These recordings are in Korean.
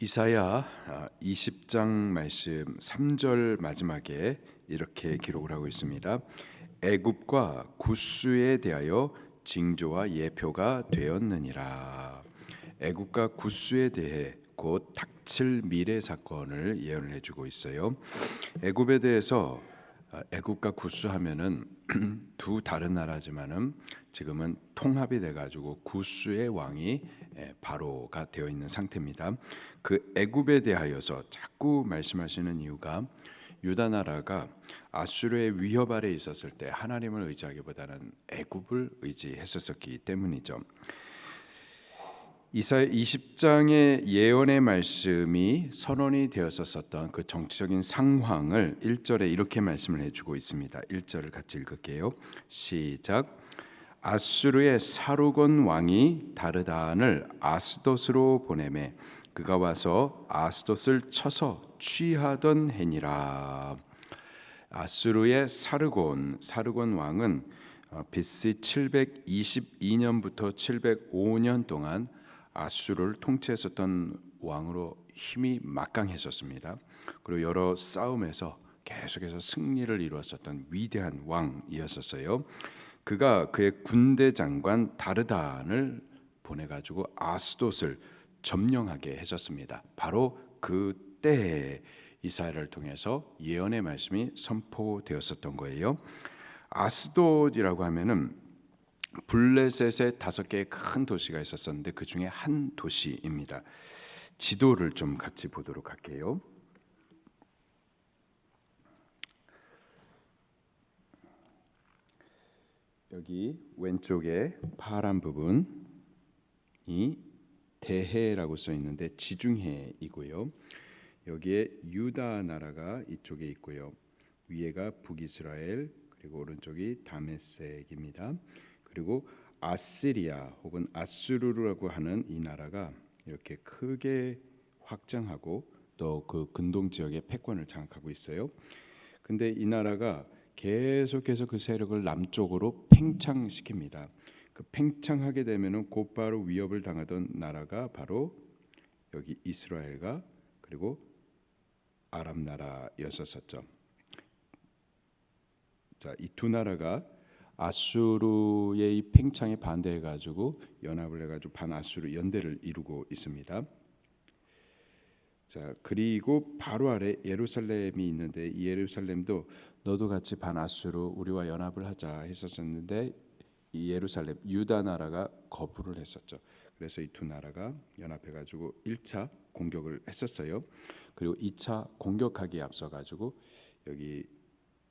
이사야 20장 말씀 3절 마지막에 이렇게 기록을 하고 있습니다. 애굽과 구스에 대하여 징조와 예표가 되었느니라. 애굽과 구스에 대해 곧 닥칠 미래 사건을 예언을 해주고 있어요. 애굽에 대해서 아, 애굽과 구스 하면은 두 다른 나라지만은 지금은 통합이 돼 가지고 구스의 왕이 예, 바로가 되어 있는 상태입니다. 그 애굽에 대하여서 자꾸 말씀하시는 이유가 유다 나라가 아수르의 위협 아래 있었을 때 하나님을 의지하기보다는 애굽을 의지했었기 때문이죠. 이사야 20장의 예언의 말씀이 선언이 되었었던 그 정치적인 상황을 1절에 이렇게 말씀을 해주고 있습니다. 1절을 같이 읽을게요. 시작. 아수르의 사루곤 왕이 다르단을 아스돗으로 보내매 그가 와서 아스돗을 쳐서 취하던 해니라. 아수르의 사르곤 사르곤 왕은 BC 722년부터 705년 동안 아수르를 통치했었던 왕으로 힘이 막강했었습니다. 그리고 여러 싸움에서 계속해서 승리를 이루었었던 위대한 왕이었었어요. 그가 그의 군대 장관 다르단을 보내 가지고 아스돗을 점령하게 했었습니다. 바로 그때 이사야를 통해서 예언의 말씀이 선포되었었던 거예요. 아스돗이라고 하면은 블레셋의 다섯 개의 큰 도시가 있었었는데 그 중에 한 도시입니다. 지도를 좀 같이 보도록 할게요. 여기 왼쪽에 파란 부분이 대해라고 써 있는데 지중해이고요. 여기에 유다 나라가 이쪽에 있고요. 위에가 북이스라엘 그리고 오른쪽이 다메섹입니다. 그리고 아시리아 혹은 아수르라고 하는 이 나라가 이렇게 크게 확장하고 또 그 근동 지역의 패권을 장악하고 있어요. 근데 이 나라가 계속해서 그 세력을 남쪽으로 팽창시킵니다. 그 팽창하게 되면은 곧바로 위협을 당하던 나라가 바로 여기 이스라엘과 그리고 아랍 나라였었죠. 자, 이 두 나라가 아수르의 이 팽창에 반대해 가지고 연합을 해 가지고 반아수르 연대를 이루고 있습니다. 자, 그리고 바로 아래 예루살렘이 있는데 이 예루살렘도 너도 같이 반아수르 우리와 연합을 하자 했었었는데 이 예루살렘 유다 나라가 거부를 했었죠. 그래서 이 두 나라가 연합해 가지고 1차 공격을 했었어요. 그리고 2차 공격하기에 앞서 가지고 여기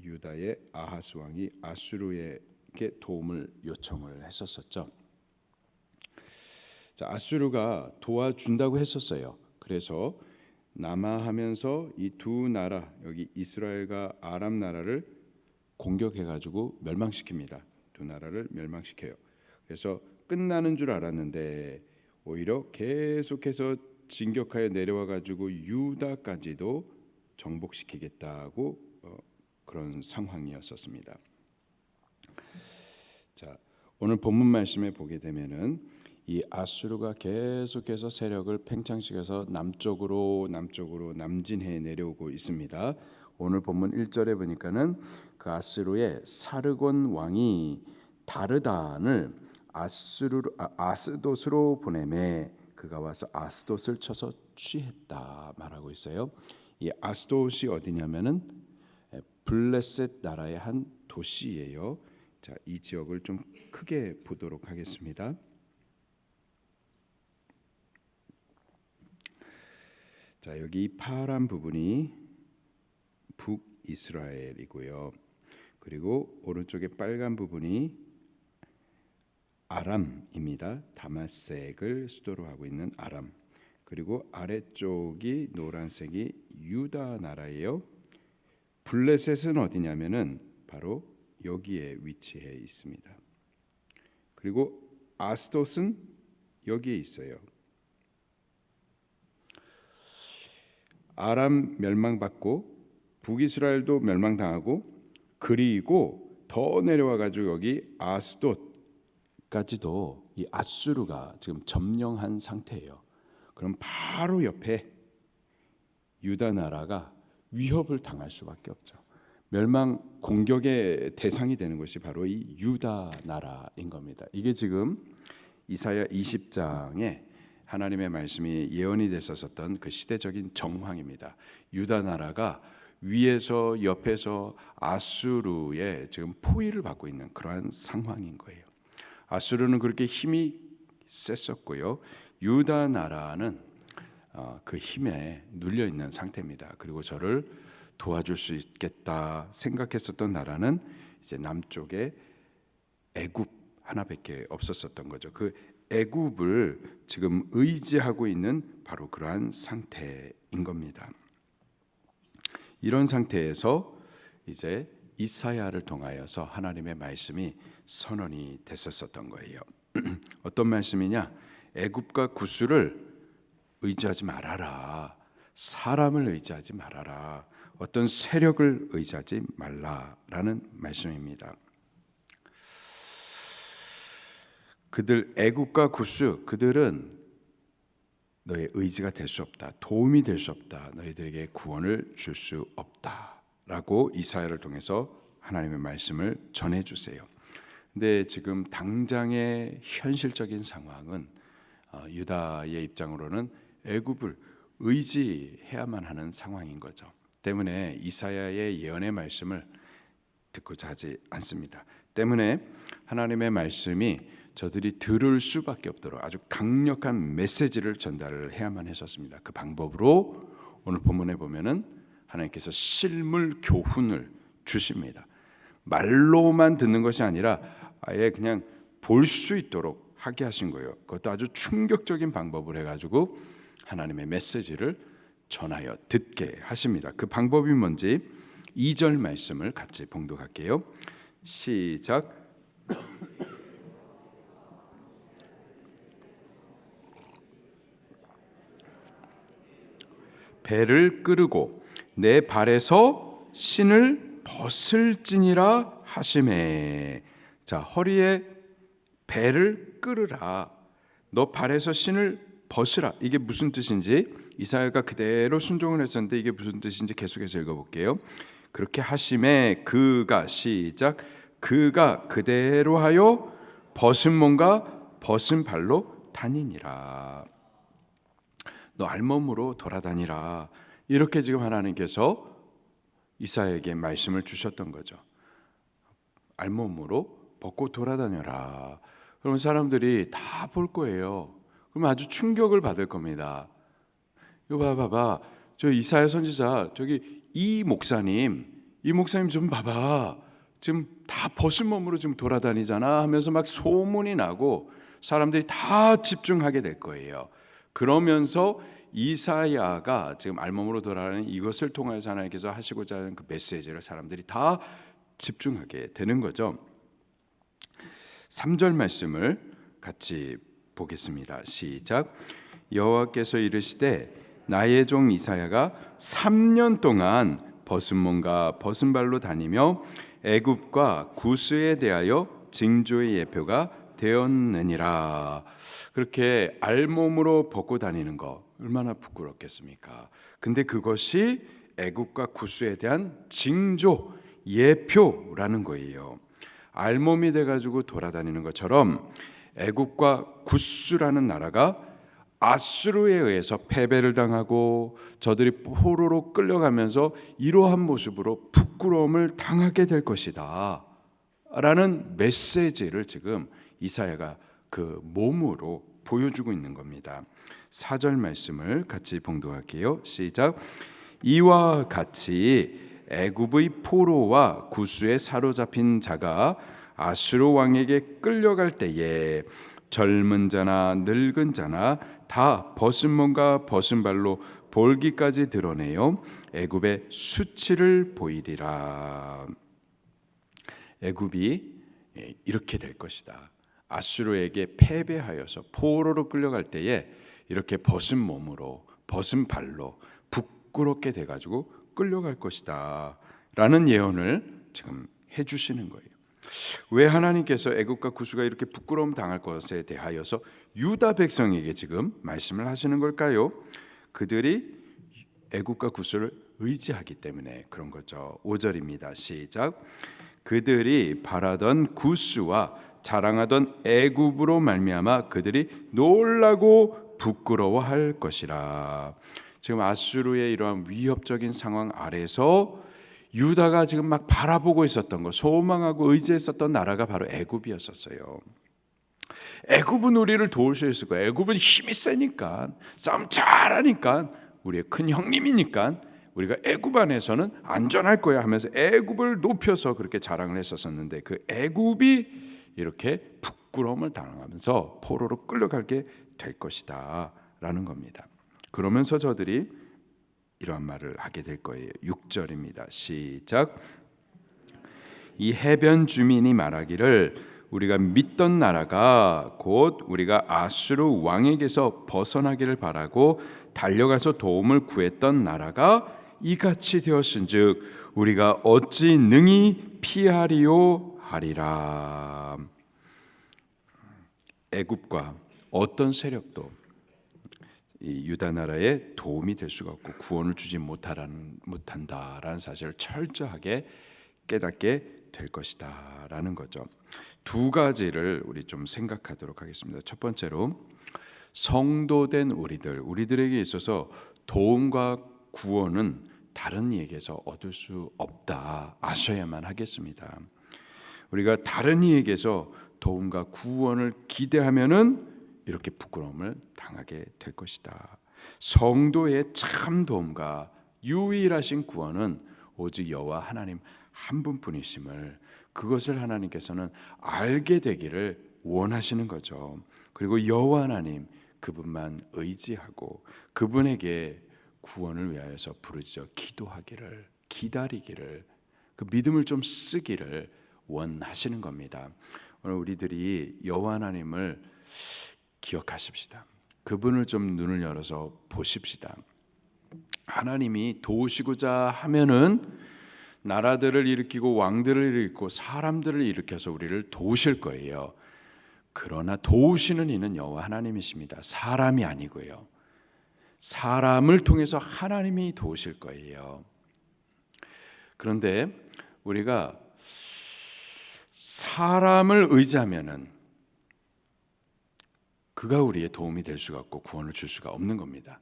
유다의 아하스 왕이 아수르에게 도움을 요청을 했었었죠. 자, 아수르가 도와준다고 했었어요. 그래서 남하하면서 이 두 나라 여기 이스라엘과 아랍 나라를 공격해 가지고 멸망시킵니다. 두 나라를 멸망시켜요. 그래서 끝나는 줄 알았는데 오히려 계속해서 진격하여 내려와 가지고 유다까지도 정복시키겠다고 어, 그런 상황이었었습니다. 자, 오늘 본문 말씀에 보게 되면은 이 아수르가 계속해서 세력을 팽창시켜서 남쪽으로 남쪽으로 남진해 내려오고 있습니다. 오늘 본문 1절에 보니까는 그 아수르의 사르곤 왕이 다르단을 아수르 아, 아스돗으로 보내매 그가 와서 아스돗을 쳐서 취했다 말하고 있어요. 이 아스돗이 어디냐면은 블레셋 나라의 한 도시예요. 자, 이 지역을 좀 크게 보도록 하겠습니다. 자, 여기 파란 부분이 북이스라엘이고요. 그리고 오른쪽에 빨간 부분이 아람입니다. 다마색을 수도로 하고 있는 아람. 그리고 아래쪽이 노란색이 유다 나라예요. 블레셋은 어디냐면은 바로 여기에 위치해 있습니다. 그리고 아스돗은 여기에 있어요. 아람 멸망받고 북이스라엘도 멸망당하고 그리고 더 내려와 가지고 여기 아스돗까지도 이 아수르가 지금 점령한 상태예요. 그럼 바로 옆에 유다 나라가 위협을 당할 수밖에 없죠. 멸망 공격의 대상이 되는 것이 바로 이 유다 나라인 겁니다. 이게 지금 이사야 20장에 하나님의 말씀이 예언이 됐었던 그 시대적인 정황입니다. 유다 나라가 위에서 옆에서 아수르의 지금 포위를 받고 있는 그러한 상황인 거예요. 아수르는 그렇게 힘이 셌었고요. 유다 나라는 어, 그 힘에 눌려 있는 상태입니다. 그리고 저를 도와줄 수 있겠다 생각했었던 나라는 이제 남쪽에 애굽 하나밖에 없었었던 거죠. 그 애굽을 지금 의지하고 있는 바로 그러한 상태인 겁니다. 이런 상태에서 이제 이사야를 통하여서 하나님의 말씀이 선언이 됐었었던 거예요. 어떤 말씀이냐? 애굽과 구스를 의지하지 말아라. 사람을 의지하지 말아라. 어떤 세력을 의지하지 말라라는 말씀입니다. 그들 애국과 구스 그들은 너의 의지가 될 수 없다. 도움이 될 수 없다. 너희들에게 구원을 줄 수 없다 라고 이사야를 통해서 하나님의 말씀을 전해 주세요. 근데 지금 당장의 현실적인 상황은 어, 유다의 입장으로는 애굽을 의지해야만 하는 상황인 거죠. 때문에 이사야의 예언의 말씀을 듣고자 하지 않습니다. 때문에 하나님의 말씀이 저들이 들을 수밖에 없도록 아주 강력한 메시지를 전달을 해야만 했었습니다. 그 방법으로 오늘 본문에 보면은 하나님께서 실물 교훈을 주십니다. 말로만 듣는 것이 아니라 아예 그냥 볼 수 있도록 하게 하신 거예요. 그것도 아주 충격적인 방법을 해가지고 하나님의 메시지를 전하여 듣게 하십니다. 그 방법이 뭔지 2절 말씀을 같이 봉독할게요. 시작. 배를 끄르고 내 발에서 신을 벗을지니라 하심에. 자 허리에 배를 끌으라. 너 발에서 신을 벗으라. 이게 무슨 뜻인지 이사야가 그대로 순종을 했었는데 이게 무슨 뜻인지 계속해서 읽어볼게요. 그렇게 하심에 그가 시작. 그가 그대로 하여 벗은 몸과 벗은 발로 다니니라 너 알몸으로 돌아다니라. 이렇게 지금 하나님께서 이사에게 말씀을 주셨던 거죠. 알몸으로 벗고 돌아다녀라. 그러면 사람들이 다 볼 거예요. 그러면 아주 충격을 받을 겁니다. 이거 봐 봐 봐. 저 이사야 선지자 저기 이 목사님 이 목사님 좀 봐봐. 지금 다 벗은 몸으로 지금 돌아다니잖아 하면서 막 소문이 나고 사람들이 다 집중하게 될 거예요. 그러면서 이사야가 지금 알몸으로 돌아가는 이것을 통해서 하나님께서 하시고자 하는 그 메시지를 사람들이 다 집중하게 되는 거죠. 3절 말씀을 같이 보겠습니다. 시작. 여호와께서 이르시되 나의 종 이사야가 3년 동안 벗은 몸과 벗은 발로 다니며 애굽과 구스에 대하여 징조의 예표가 되었느니라. 그렇게 알몸으로 벗고 다니는 거 얼마나 부끄럽겠습니까? 근데 그것이 애국과 구수에 대한 징조, 예표라는 거예요. 알몸이 돼가지고 돌아다니는 것처럼 애국과 구스라는 나라가 아수르에 의해서 패배를 당하고 저들이 포로로 끌려가면서 이러한 모습으로 부끄러움을 당하게 될 것이다. 라는 메시지를 지금 이사야가 그 몸으로 보여주고 있는 겁니다. 4절 말씀을 같이 봉독할게요. 시작. 이와 같이 애굽의 포로와 구스에 사로잡힌 자가 아수르 왕에게 끌려갈 때에 젊은 자나 늙은 자나 다 벗은 몸과 벗은 발로 볼기까지 드러내요 애굽의 수치를 보이리라. 애굽이 이렇게 될 것이다. 아수르에게 패배하여서 포로로 끌려갈 때에 이렇게 벗은 몸으로 벗은 발로 부끄럽게 돼 가지고 끌려갈 것이다라는 예언을 지금 해 주시는 거예요. 왜 하나님께서 애굽과 구수가 이렇게 부끄러움 당할 것에 대하여서 유다 백성에게 지금 말씀을 하시는 걸까요? 그들이 애굽과 구스를 의지하기 때문에 그런 거죠. 5절입니다. 시작. 그들이 바라던 구스와 자랑하던 애굽으로 말미암아 그들이 놀라고 부끄러워할 것이라. 지금 아수르의 이러한 위협적인 상황 아래서 유다가 지금 막 바라보고 있었던 거, 소망하고 의지했었던 나라가 바로 애굽이었었어요. 애굽은 우리를 도울 수 있을 거야. 애굽은 힘이 세니까 싸움 잘하니까 우리의 큰 형님이니까 우리가 애굽 안에서는 안전할 거야 하면서 애굽을 높여서 그렇게 자랑을 했었었는데 그 애굽이 이렇게 부끄러움을 당하면서 포로로 끌려가게 될 것이다라는 겁니다. 그러면서 저들이 이러한 말을 하게 될 거예요. 6절입니다. 시작. 이 해변 주민이 말하기를 우리가 믿던 나라가 곧 우리가 아수르 왕에게서 벗어나기를 바라고 달려가서 도움을 구했던 나라가 이같이 되었은즉 우리가 어찌 능히 피하리요 하리라. 애굽과 어떤 세력도 이 유다 나라에 도움이 될 수가 없고 구원을 주지 못하라는 못한다라는 사실을 철저하게 깨닫게 될 것이다라는 거죠. 두 가지를 우리 좀 생각하도록 하겠습니다. 첫 번째로 성도된 우리들, 우리들에게 있어서 도움과 구원은 다른 이에게서 얻을 수 없다 아셔야만 하겠습니다. 우리가 다른 이에게서 도움과 구원을 기대하면은 이렇게 부끄러움을 당하게 될 것이다. 성도의 참 도움과 유일하신 구원은 오직 여호와 하나님 한 분뿐이심을 그것을 하나님께서는 알게 되기를 원하시는 거죠. 그리고 여호와 하나님 그분만 의지하고 그분에게 구원을 위하여서 부르짖어 기도하기를 기다리기를 그 믿음을 좀 쓰기를 원하시는 겁니다. 오늘 우리들이 여호와 하나님을 기억하십시다. 그분을 좀 눈을 열어서 보십시다. 하나님이 도우시고자 하면은 나라들을 일으키고 왕들을 일으키고 사람들을 일으켜서 우리를 도우실 거예요. 그러나 도우시는 이는 여호와 하나님이십니다. 사람이 아니고요. 사람을 통해서 하나님이 도우실 거예요. 그런데 우리가 사람을 의지하면은 그가 우리의 도움이 될 수가 없고 구원을 줄 수가 없는 겁니다.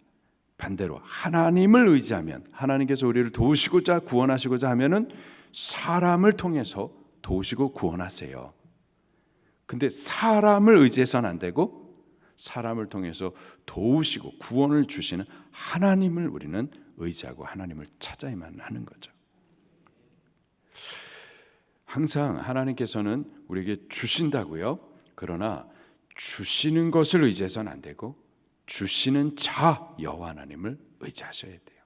반대로 하나님을 의지하면 하나님께서 우리를 도우시고자 구원하시고자 하면은 사람을 통해서 도우시고 구원하세요. 근데 사람을 의지해서는 안 되고 사람을 통해서 도우시고 구원을 주시는 하나님을 우리는 의지하고 하나님을 찾아야만 하는 거죠. 항상 하나님께서는 우리에게 주신다고요. 그러나 주시는 것을 의지해서는 안 되고 주시는 자 여호와 하나님을 의지하셔야 돼요.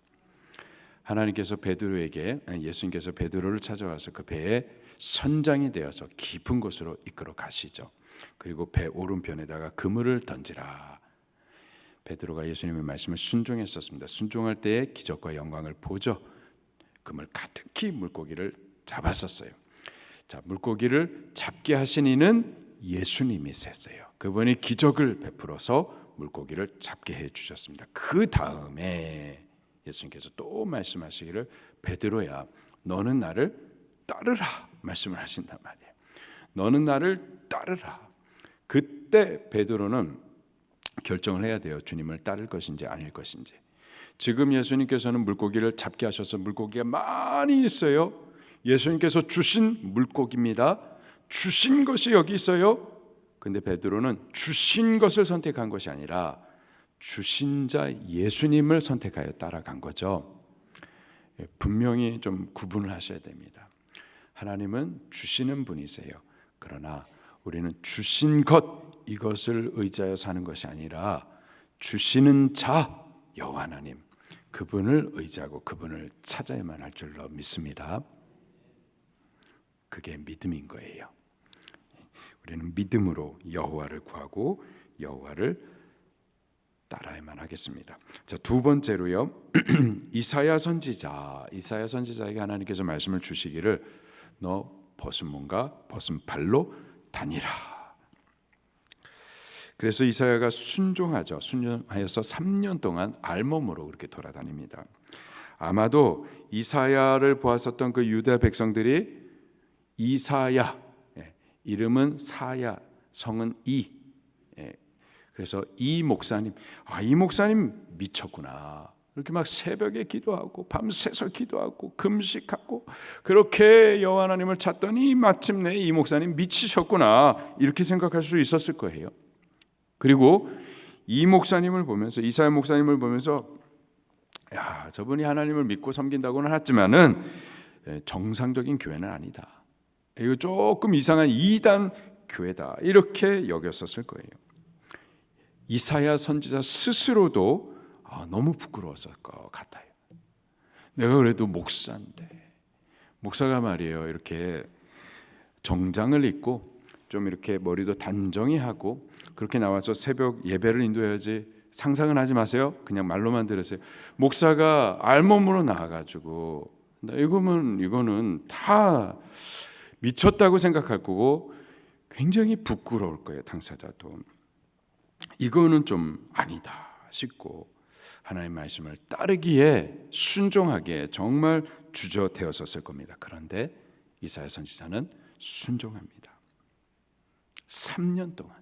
하나님께서 베드로에게 예수님께서 베드로를 찾아와서 그 배에 선장이 되어서 깊은 곳으로 이끌어 가시죠. 그리고 배 오른편에다가 그물을 던지라. 베드로가 예수님의 말씀을 순종했었습니다. 순종할 때에 기적과 영광을 보죠. 그물 가득히 물고기를 잡았었어요. 자, 물고기를 잡게 하신 이는 예수님이셨어요. 그분이 기적을 베풀어서 물고기를 잡게 해 주셨습니다. 그 다음에 예수님께서 또 말씀하시기를 베드로야 너는 나를 따르라 말씀을 하신단 말이에요. 너는 나를 따르라. 그때 베드로는 결정을 해야 돼요. 주님을 따를 것인지 아닐 것인지. 지금 예수님께서는 물고기를 잡게 하셔서 물고기가 많이 있어요. 예수님께서 주신 물고기입니다. 주신 것이 여기 있어요. 근데 베드로는 주신 것을 선택한 것이 아니라 주신 자 예수님을 선택하여 따라간 거죠. 예, 분명히 좀 구분을 하셔야 됩니다. 하나님은 주시는 분이세요. 그러나 우리는 주신 것 이것을 의지하여 사는 것이 아니라 주시는 자 여호와 하나님 그분을 의지하고 그분을 찾아야만 할 줄로 믿습니다. 그게 믿음인 거예요. 우리는 믿음으로 여호와를 구하고 여호와를 따라야만 하겠습니다. 자, 두 번째로요. 이사야 선지자, 이사야 선지자에게 하나님께서 말씀을 주시기를 너 벗은 몸과 벗은 발로 다니라. 그래서 이사야가 순종하죠. 순종하여서 3년 동안 알몸으로 그렇게 돌아다닙니다. 아마도 이사야를 보았었던 그 유다 백성들이 이사야 예, 이름은 사야 성은 이 예, 그래서 이 목사님 아 이 목사님 미쳤구나 이렇게 막 새벽에 기도하고 밤새서 기도하고 금식하고 그렇게 여호와 하나님을 찾더니 마침내 이 목사님 미치셨구나 이렇게 생각할 수 있었을 거예요. 그리고 이 목사님을 보면서 이사야 목사님을 보면서 야 저분이 하나님을 믿고 섬긴다고는 하지만은 예, 정상적인 교회는 아니다. 이거 조금 이상한 이단 교회다 이렇게 여겼었을 거예요. 이사야 선지자 스스로도 아, 너무 부끄러웠을 것 같아요. 내가 그래도 목사인데 목사가 말이에요 이렇게 정장을 입고 좀 이렇게 머리도 단정히 하고 그렇게 나와서 새벽 예배를 인도해야지 상상은 하지 마세요. 그냥 말로만 들으세요. 목사가 알몸으로 나와가지고 이거면 이거는 다 미쳤다고 생각할 거고 굉장히 부끄러울 거예요 당사자도 이거는 좀 아니다 싶고 하나님의 말씀을 따르기에 순종하기에 정말 주저되었었을 겁니다. 그런데 이사야 선지자는 순종합니다. 3년 동안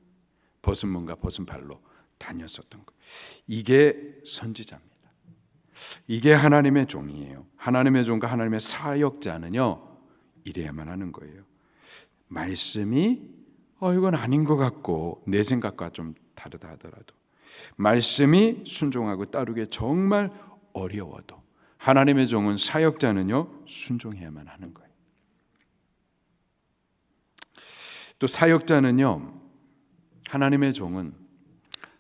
벗은 몸과 벗은 발로 다녔었던 거. 이게 선지자입니다. 이게 하나님의 종이에요. 하나님의 종과 하나님의 사역자는요. 이래야만 하는 거예요. 말씀이 어 이건 아닌 것 같고 내 생각과 좀 다르다 하더라도 말씀이 순종하고 따르게 정말 어려워도 하나님의 종은 사역자는요 순종해야만 하는 거예요. 또 사역자는요 하나님의 종은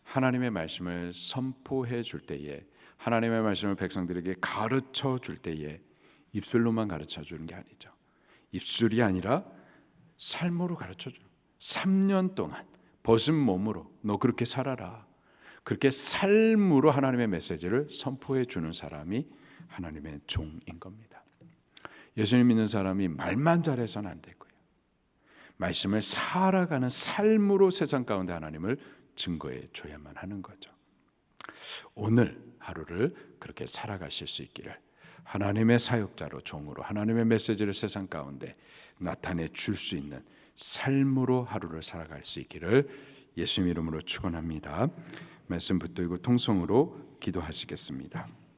하나님의 말씀을 선포해 줄 때에 하나님의 말씀을 백성들에게 가르쳐 줄 때에 입술로만 가르쳐 주는 게 아니죠. 입술이 아니라 삶으로 가르쳐 줘. 3년 동안 벗은 몸으로 너 그렇게 살아라. 그렇게 삶으로 하나님의 메시지를 선포해 주는 사람이 하나님의 종인 겁니다. 예수님 믿는 사람이 말만 잘해서는 안 되고요. 말씀을 살아가는 삶으로 세상 가운데 하나님을 증거해 줘야만 하는 거죠. 오늘 하루를 그렇게 살아가실 수 있기를 하나님의 사역자로 종으로 하나님의 메시지를 세상 가운데 나타내 줄 수 있는 삶으로 하루를 살아갈 수 있기를 예수님 이름으로 축원합니다. 말씀 붙들고 통성으로 기도하시겠습니다.